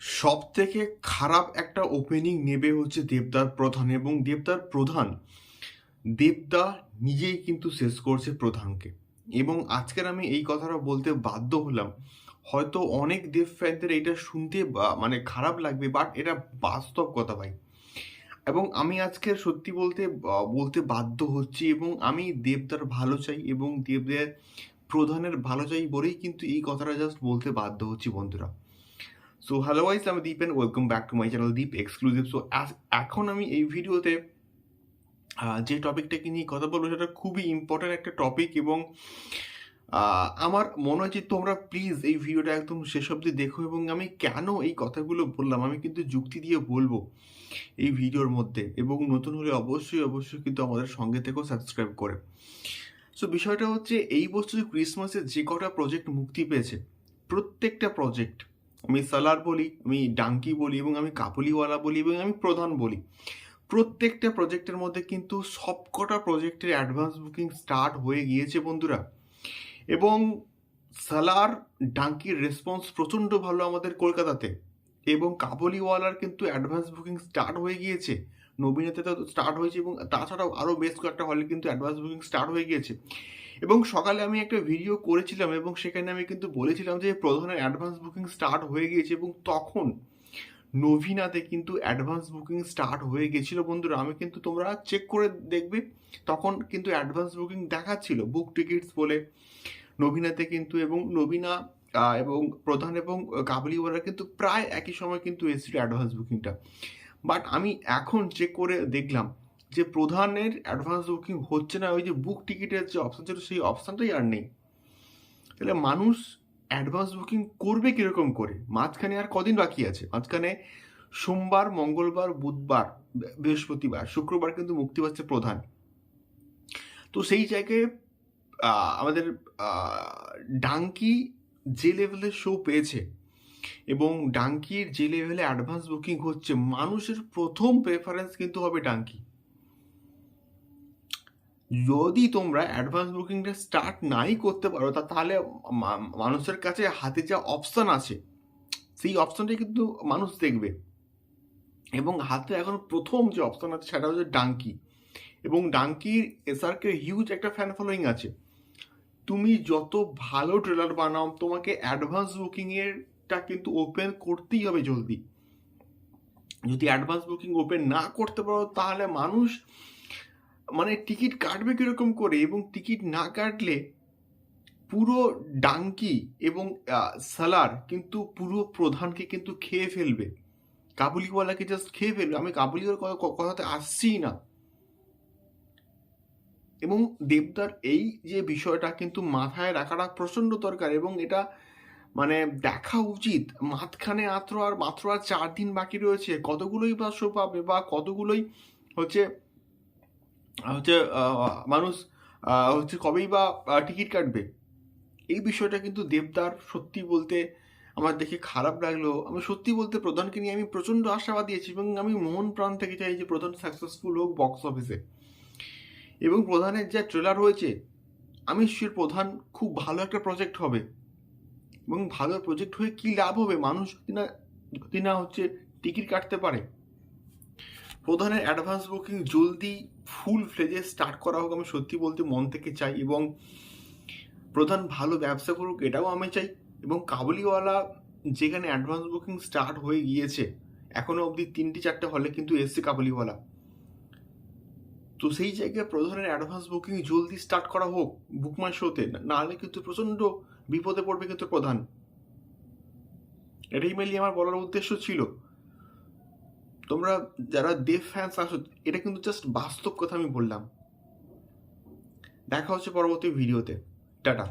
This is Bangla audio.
সব থেকে খারাপ একটা ওপেনিং নেবে হচ্ছে দেবদার প্রধান এবং দেবদার প্রধান, দেবদা নিজেই কিন্তু শেষ করছে প্রধানকে। এবং আজকের আমি এই কথাটা বলতে বাধ্য হলাম। হয়তো অনেক দেব ফ্যানদের এটা শুনতে মানে খারাপ লাগবে বাট এটা বাস্তব কথা ভাই। এবং আমি আজকে সত্যি বলতে বলতে বাধ্য হচ্ছি এবং আমি দেবদার ভালো চাই এবং দেবদের প্রধানের ভালো চাই বলেই কিন্তু এই কথাটা জাস্ট বলতে বাধ্য হচ্ছি বন্ধুরা। সো হ্যালো গাইস আমি Deep and welcome back to my channel Deep exclusive so এখন আমি এই ভিডিওতে যে টপিকটাকে নিয়ে কথা বলব সেটা খুবই ইম্পর্ট্যান্ট একটা টপিক এবং আমার মনে হয় যে তোমরা প্লিজ এই ভিডিওটা একদম শেষ অবধি দেখো এবং আমি কেন এই কথাগুলো বললাম, আমি কিন্তু যুক্তি দিয়ে বলব এই ভিডিওর মধ্যে এবং নতুন হলে অবশ্যই অবশ্যই কিন্তু আমাদের সঙ্গে থেকেও সাবস্ক্রাইব করে। সো বিষয়টা হচ্ছে এই বছর ক্রিসমাসে যে কটা প্রজেক্ট মুক্তি পেয়েছে, প্রত্যেকটা প্রজেক্ট আমি সালার বলি, আমি ডাঙ্কি বলি এবং আমি কাবুলিওয়ালা বলি এবং আমি প্রধান বলি। প্রত্যেকটা প্রজেক্টের মধ্যে কিন্তু সবকটা প্রজেক্টের অ্যাডভান্স বুকিং স্টার্ট হয়ে গিয়েছে বন্ধুরা। এবং সালার, ডাঙ্কির রেসপন্স প্রচণ্ড ভালো আমাদের কলকাতাতে। এবং কাবুলিওয়ালার কিন্তু অ্যাডভান্স বুকিং স্টার্ট হয়ে গিয়েছে। নবীনতে তো স্টার্ট হয়েছে এবং তাছাড়াও আরও বেশ কয়েকটা হলে কিন্তু অ্যাডভান্স বুকিং স্টার্ট হয়ে গিয়েছে। এবং সকালে আমি একটা ভিডিও করেছিলাম এবং সেখানে আমি কিন্তু বলেছিলাম যে প্রধানের অ্যাডভান্স বুকিং স্টার্ট হয়ে গিয়েছে এবং তখন নভিনাতে কিন্তু অ্যাডভান্স বুকিং স্টার্ট হয়ে গেছিল বন্ধুরা। আমি কিন্তু তোমরা চেক করে দেখবে, তখন কিন্তু অ্যাডভান্স বুকিং দেখাচ্ছিল বুক টিকিটস বলে নভিনাতে কিন্তু এবং নবীনা এবং প্রধান এবং কাবুলিওয়ালা কিন্তু প্রায় একই সময় কিন্তু এসেছিল অ্যাডভান্স বুকিংটা বাট আমি এখন চেক করে দেখলাম যে প্রধানের অ্যাডভান্স বুকিং হচ্ছে না, ওই যে বুক টিকিটের যে অপশান ছিল, সেই অপশানটাই আর নেই। তাহলে মানুষ অ্যাডভান্স বুকিং করবে কীরকম করে? মাঝখানে আর কদিন বাকি আছে? মাঝখানে সোমবার, মঙ্গলবার, বুধবার, বৃহস্পতিবার, শুক্রবার কিন্তু মুক্তি পাচ্ছে প্রধান। তো সেই জায়গায় আমাদের ডাঙ্কি যে লেভেলের শো পেয়েছে এবং ডাঙ্কির যে লেভেলে অ্যাডভান্স বুকিং হচ্ছে, মানুষের প্রথম প্রেফারেন্স কিন্তু হবে ডাঙ্কি। যদি তোমরা অ্যাডভান্স বুকিংটা স্টার্ট নাই করতে পারো, তা তাহলে মানুষের কাছে হাতে যা অপশান আছে, সেই অপশানটাই কিন্তু মানুষ দেখবে। এবং হাতে এখন প্রথম যে অপশান আছে, সেটা হচ্ছে ডাঙ্কি। এবং ডাঙ্কির এসআরকে হিউজ একটা ফ্যান ফলোয়িং আছে। তুমি যত ভালো ট্রেলার বানাও, তোমাকে অ্যাডভান্স বুকিংয়েরটা কিন্তু ওপেন করতেই হবে জলদি। যদি অ্যাডভান্স বুকিং ওপেন না করতে পারো, তাহলে মানুষ মানে টিকিট কাটবে কীরকম করে? এবং টিকিট না কাটলে পুরো ডাঙ্কি এবং সালার কিন্তু পুরো প্রধানকে কিন্তু খেয়ে ফেলবে। কাবুলিওয়ালাকে জাস্ট খেয়ে ফেলবে। আমি কাবুলিওয়ার কথা কথাতে আসছিই না। এবং দেবদার এই যে বিষয়টা কিন্তু মাথায় রাখাটা প্রচণ্ড দরকার এবং এটা মানে দেখা উচিত। মাঝখানে মাত্র আর মাত্র আর চার দিন বাকি রয়েছে। কতগুলোই বা শো পাবে বা কতগুলোই হচ্ছে হচ্ছে মানুষ হচ্ছে কবেই বা টিকিট কাটবে। এই বিষয়টা কিন্তু দেবদার সত্যি বলতে আমার দেখে খারাপ লাগল। আমি সত্যি বলতে প্রধানকে নিয়ে আমি প্রচণ্ড আশাবাদী আছি এবং আমি মন প্রাণ থেকে চাই যে প্রধান সাকসেসফুল হোক বক্স অফিসে এবং প্রধানের যা ট্রেলার হয়েছে আমি শিওর প্রধান খুব ভালো একটা প্রজেক্ট হবে। এবং ভালো প্রজেক্ট হয়ে কী লাভ হবে? মানুষ যদি না যদি না হচ্ছে টিকিট কাটতে পারে? প্রধানের অ্যাডভান্স বুকিং জলদি ফুল ফ্লেজে স্টার্ট করা হোক আমি সত্যি বলতে মন থেকে চাই এবং প্রধান ভালো ব্যবসা করুক এটাও আমি চাই এবং কাবুলিওয়ালা যেখানে অ্যাডভান্স বুকিং স্টার্ট হয়ে গিয়েছে এখনও অবধি তিনটি চারটে হলে কিন্তু এসছে কাবুলিওয়ালা। তো সেই জায়গায় প্রধানের অ্যাডভান্স বুকিং জলদি স্টার্ট করা হোক বুকমাই শোতে নাহলে কিন্তু প্রচণ্ড বিপদে পড়বে কিন্তু প্রধান। এটাই মেনলি আমার বলার উদ্দেশ্য ছিল। তোমরা যারা দেব ফ্যান্স আসো এটা কিন্তু জাস্ট বাস্তব কথা আমি বললাম। দেখা হচ্ছে পরবর্তী ভিডিওতে টাটা।